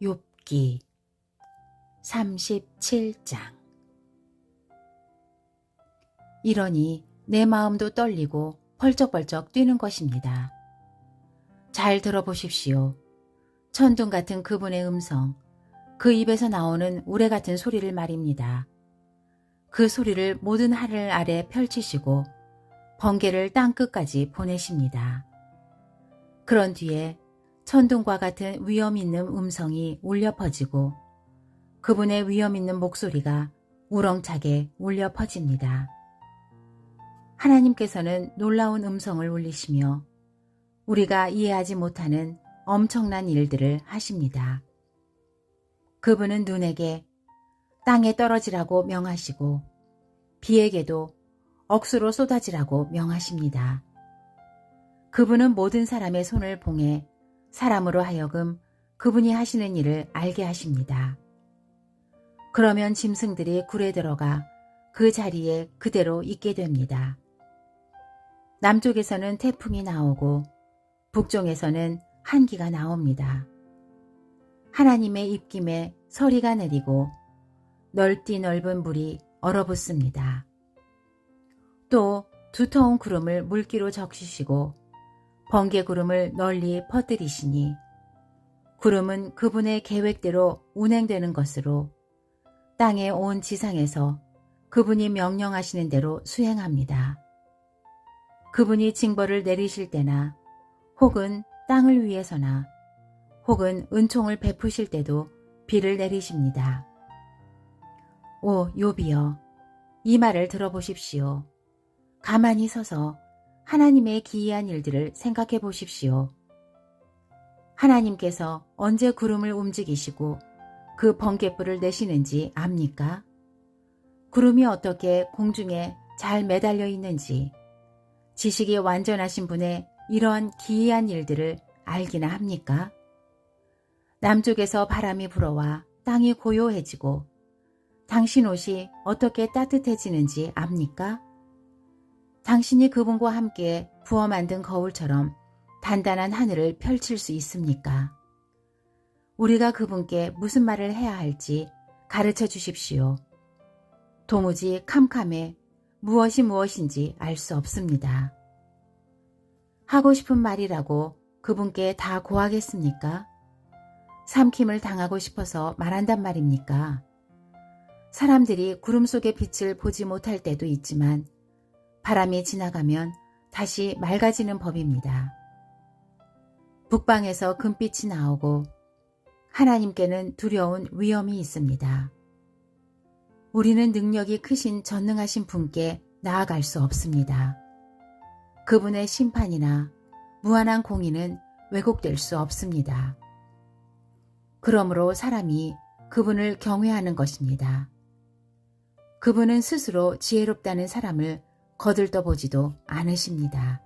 욥기 37장 이러니 내 마음도 떨리고 벌쩍벌쩍 뛰는 것입니다. 잘 들어보십시오. 천둥 같은 그분의 음성, 그 입에서 나오는 우레 같은 소리를 말입니다. 그 소리를 모든 하늘 아래 펼치시고 번개를 땅 끝까지 보내십니다. 그런 뒤에 천둥과 같은 위험 있는 음성이 울려 퍼지고 그분의 위험 있는 목소리가 우렁차게 울려 퍼집니다. 하나님께서는 놀라운 음성을 울리시며 우리가 이해하지 못하는 엄청난 일들을 하십니다. 그분은 눈에게 땅에 떨어지라고 명하시고 비에게도 억수로 쏟아지라고 명하십니다. 그분은 모든 사람의 손을 봉해 사람으로 하여금 그분이 하시는 일을 알게 하십니다. 그러면 짐승들이 굴에 들어가 그 자리에 그대로 있게 됩니다. 남쪽에서는 태풍이 나오고 북쪽에서는 한기가 나옵니다. 하나님의 입김에 서리가 내리고 넓디 넓은 물이 얼어붙습니다. 또 두터운 구름을 물기로 적시시고 번개 구름을 널리 퍼뜨리시니 구름은 그분의 계획대로 운행되는 것으로 땅의 온 지상에서 그분이 명령하시는 대로 수행합니다. 그분이 징벌을 내리실 때나 혹은 땅을 위해서나 혹은 은총을 베푸실 때도 비를 내리십니다. 오 요비여 이 말을 들어보십시오. 가만히 서서 하나님의 기이한 일들을 생각해 보십시오. 하나님께서 언제 구름을 움직이시고 그 번개불을 내시는지 압니까? 구름이 어떻게 공중에 잘 매달려 있는지 지식이 완전하신 분의 이러한 기이한 일들을 알기나 합니까? 남쪽에서 바람이 불어와 땅이 고요해지고 당신 옷이 어떻게 따뜻해지는지 압니까? 당신이 그분과 함께 부어 만든 거울처럼 단단한 하늘을 펼칠 수 있습니까? 우리가 그분께 무슨 말을 해야 할지 가르쳐 주십시오. 도무지 캄캄해 무엇이 무엇인지 알 수 없습니다. 하고 싶은 말이라고 그분께 다 고하겠습니까? 삼킴을 당하고 싶어서 말한단 말입니까? 사람들이 구름 속의 빛을 보지 못할 때도 있지만 바람이 지나가면 다시 맑아지는 법입니다. 북방에서 금빛이 나오고 하나님께는 두려운 위험이 있습니다. 우리는 능력이 크신 전능하신 분께 나아갈 수 없습니다. 그분의 심판이나 무한한 공의는 왜곡될 수 없습니다. 그러므로 사람이 그분을 경외하는 것입니다. 그분은 스스로 지혜롭다는 사람을 거들떠 보지도 않으십니다.